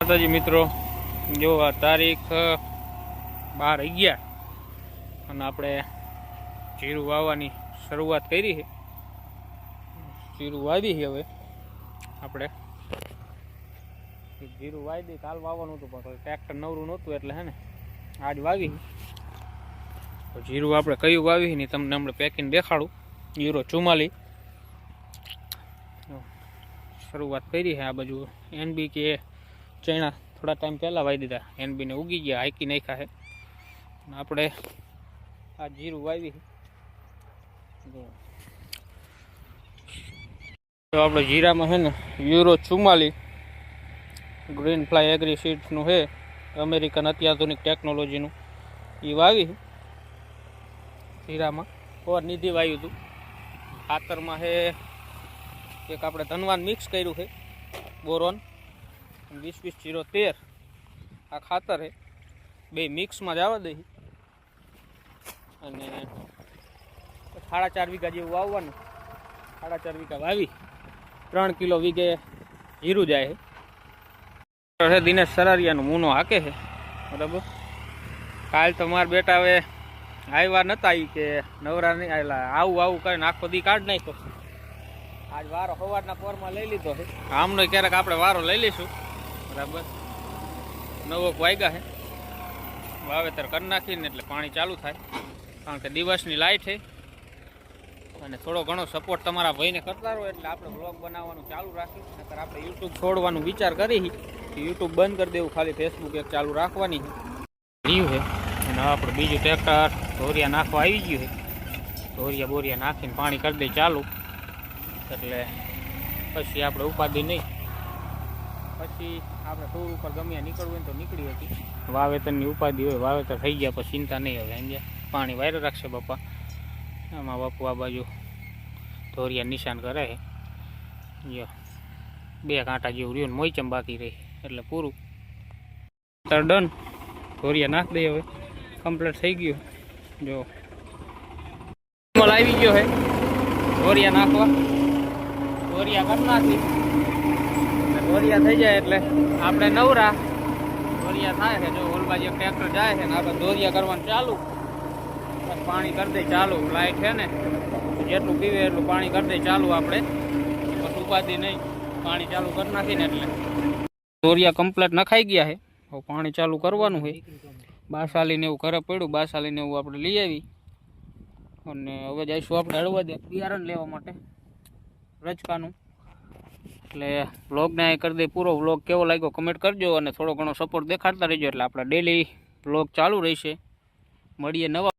માતાજી મિત્રો, જો આ તારીખ બાર અગિયાર. અને આપણે જીરું વાવવાની શરૂઆત કરી છે. જીરું વાવી છે હવે. આપણે જીરું વાવી દઈ કાલ વાવવાનું હતું, પણ ટ્રેક્ટર નવરું નહોતું, એટલે હે ને, આજ વાવી તો જીરું આપણે કયું વાવી ને તમને હમણાં પેકિંગ દેખાડું. જીરો ચુમ્માલી શરૂઆત કરી છે આ બાજુ એનબી કે ચણા થોડા ટાઈમ પહેલાં વાવી દીધા. એનબીને ઉગી ગયા હાઈકી નાખ્યા છે. આપણે આ જીરું વાવી તો આપણે જીરામાં છે ને, યુરો ચુમ્માલી ગ્રીન ફ્લાય એગ્રી સીડ્સનું છે, અમેરિકન અત્યાધુનિક ટેકનોલોજીનું. એ વાવી જીરામાં. ઓર નિધિ વાવ્યું હતું. ખાતરમાં છે, એક આપણે ધનવાન મિક્સ કર્યું છે, બોરોન. વીસ વીસ જીરો તેર. આ ખાતર હે. બે મિક્સમાં જ આવવા દઈ અને સાડા ચાર વીઘા જેવું વાવવાનું સાડા ચાર વીઘા વાવી. ત્રણ કિલો વીઘે જીરું જાય છે દિનેશ સરારિયાનો મૂનો હાકે છે બરાબર? કાલ તો મારા બેટા હવે આવ્યા નતા એ કે નવરા નહીં આવેલા આવું આવું કરીને આખો દી કાઢ નાખ્યો. આજ વારો સવારના પોરમાં લઈ લીધો છે આમનો ક્યારેક આપણે વારો લઈ લઈશું. બરાબર. નવોક વાગ્યા છે. વાવેતર કરી નાખીને એટલે પાણી ચાલુ થાય. કારણ કે દિવસની લાઈટ છે. અને થોડો ઘણો સપોર્ટ તમારા ભાઈને કરતા રહો એટલે આપણે બ્લોગ બનાવવાનું ચાલુ રાખ્યું નકર આપણે યુટ્યુબ છોડવાનું વિચાર કરી યુટ્યુબ બંધ કરી દેવું. ખાલી ફેસબુક એક ચાલુ રાખવાની રહ્યું છે. અને આપણે બીજું ટ્રેક્ટર ધોરિયા નાખવા આવી ગયું છે. ધોરિયા બોરિયા નાખીને પાણી કરી દે ચાલુ. એટલે પછી આપણે ઉપાધિ નહીં. પછી આપણે ટૂર ઉપર ગમે નીકળવું હોય તો નીકળી હતી. વાવેતરની ઉપાધિ હોય, વાવેતર થઈ ગયા પછી ચિંતા નહીં હવે સમજ્યા પાણી વાયર રાખશે બાપા. આમાં બાપુ આ બાજુ ધોરિયા નિશાન કરે જો બે કાંટા જેવું રહ્યું મોઈચમ બાકી રહી, એટલે પૂરું. તર ડન. ધોરિયા નાખ દઈએ હવે. કમ્પ્લીટ થઈ ગયું. જો. આવી ગયો છે. ધોરિયા નાખવા. ધોરિયા કરી નાખી. ધોરિયા થઈ જાય એટલે આપણે નવરા. દોરિયા થાય છે. જો ઓલબાજી એક ટ્રેક્ટર જાય છે ને આપણે દોરિયા કરવાનું ચાલુ. પાણી કરી દે ચાલુ. લાઈટ છે ને જેટલું પીવે એટલું પાણી કરી દે ચાલુ આપણે. બસ ઉપાધિ નહીં. પાણી ચાલુ કરી નાખીને એટલે. દોરિયા કમ્પ્લેટ નખાઈ ગયા છે. હવે પાણી ચાલુ કરવાનું છે. બાસાલીને એવું ઘરે પડ્યું. બાસાલીને એવું આપણે લઈ આવી. અને હવે જઈશું આપણે હળવા દે. બિયારણ લેવા માટે. રજકાનું. એટલે વ્લોગને અહીં કરી દે, પૂરો વ્લોગ કેવો લાગ્યો કમેન્ટ કરજો અને થોડો ઘણો સપોર્ટ દેખાડતા રહેજો. એટલે આપણા ડેલી વ્લોગ ચાલુ રહેશે. મળીએ નવા